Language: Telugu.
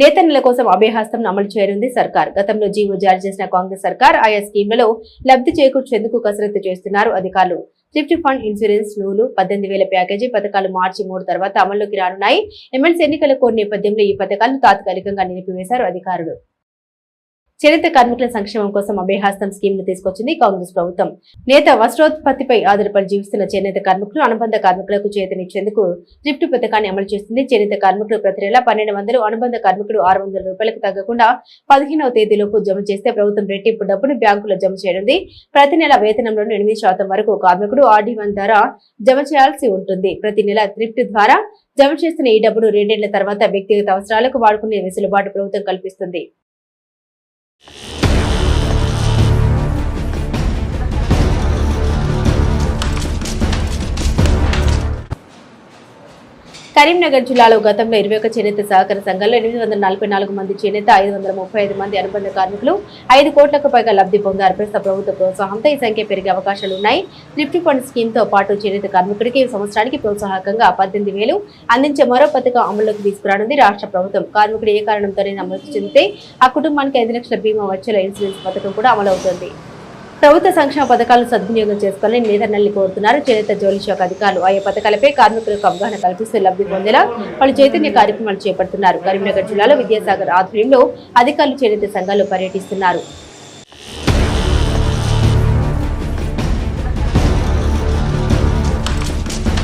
నేతన్నుల కోసం అభయహస్తం అమలు చేయనుంది సర్కార్. గతంలో జీవో జారీ చేసిన కాంగ్రెస్ సర్కార్ ఆయా స్కీమ్లలో లబ్ధి చేకూర్చేందుకు కసరత్తు చేస్తున్నారు అధికారులు. థ్రిఫ్ట్ ఫండ్ ఇన్సూరెన్స్ నూలు పద్దెనిమిది వేల ప్యాకేజీ పథకాలు మార్చి మూడు తర్వాత అమల్లోకి రానున్నాయి. ఎమ్మెల్సీ ఎన్నికల కోడ్ నేపథ్యంలో ఈ పథకాలను తాత్కాలికంగా నిలిపివేశారు అధికారులు. చేనేత కార్మికుల సంక్షేమం కోసం అభయహస్తం స్కీమ్ను తీసుకొచ్చింది కాంగ్రెస్ ప్రభుత్వం. నేత వస్త్రోత్పత్తిపై ఆధారపడి జీవిస్తున్న చేనేత కార్మికులు అనుబంధ కార్మికులకు చేతనిచ్చేందుకు థ్రిఫ్ట్ పథకాన్ని అమలు చేస్తుంది. చేనేత కార్మికులు ప్రతి నెల పన్నెండు వందలు అనుబంధ కార్మికులు ఆరు వందల రూపాయలకు తగ్గకుండా పదిహేనవ తేదీలోపు జమ చేస్తే ప్రభుత్వం రెట్టింపు డబ్బును బ్యాంకులో జమ చేయనుంది. ప్రతి నెల వేతనంలోని ఎనిమిది శాతం వరకు కార్మికుడు ఆర్డీ వన్ ద్వారా జమ చేయాల్సి ఉంటుంది. ప్రతి నెల థ్రిఫ్ట్ ద్వారా జమ చేస్తున్న ఈ డబ్బును రెండేళ్ళ తర్వాత వ్యక్తిగత అవసరాలకు వాడుకునే వెసులుబాటు ప్రభుత్వం కల్పిస్తుంది. కరీంనగర్ జిల్లాలో గతంలో ఇరవై ఒక చేనేత సహకార సంఘాల్లో ఎనిమిది వందల నలభై నాలుగు మంది చేనేత ఐదు వందల ముప్పై ఐదు మంది అనుబంధ కార్మికులు ఐదు కోట్లకు పైగా లబ్ధి పొందారు. ప్రస్తుత ప్రభుత్వ ప్రోత్సాహంతో ఈ సంఖ్య పెరిగే అవకాశాలు ఉన్నాయి. లిఫ్ట్ ఫండ్ స్కీమ్తో పాటు చేనేత కార్మికుడికి ఈ సంవత్సరానికి ప్రోత్సాహకంగా పద్దెనిమిది వేలు అందించే మరో పథకం అమల్లోకి తీసుకురానుంది రాష్ట్ర ప్రభుత్వం. కార్మికుడు ఏ కారణంతోనే నమోదు చెందితే ఆ కుటుంబానికి ఐదు లక్షల బీమా వచ్చేలా ఇన్సూరెన్స్ పథకం కూడా అమలవుతుంది. ప్రభుత్వ సంక్షేమ పథకాలను సద్వినియోగం చేసుకోవాలని నేతన్నల్ని కోరుతున్నారు. చేనేత జోలి శాఖ అధికారులు ఆయా పథకాలపై కార్మికులకు అవగాహన కల్పిస్తూ లబ్ధి పొందేలా పలు చైతన్య కార్యక్రమాలు చేపడుతున్నారు. కరీంనగర్ జిల్లాలో విద్యాసాగర్ ఆధ్వర్యంలో అధికారులు చేనేత సంఘాలు పర్యటిస్తున్నారు.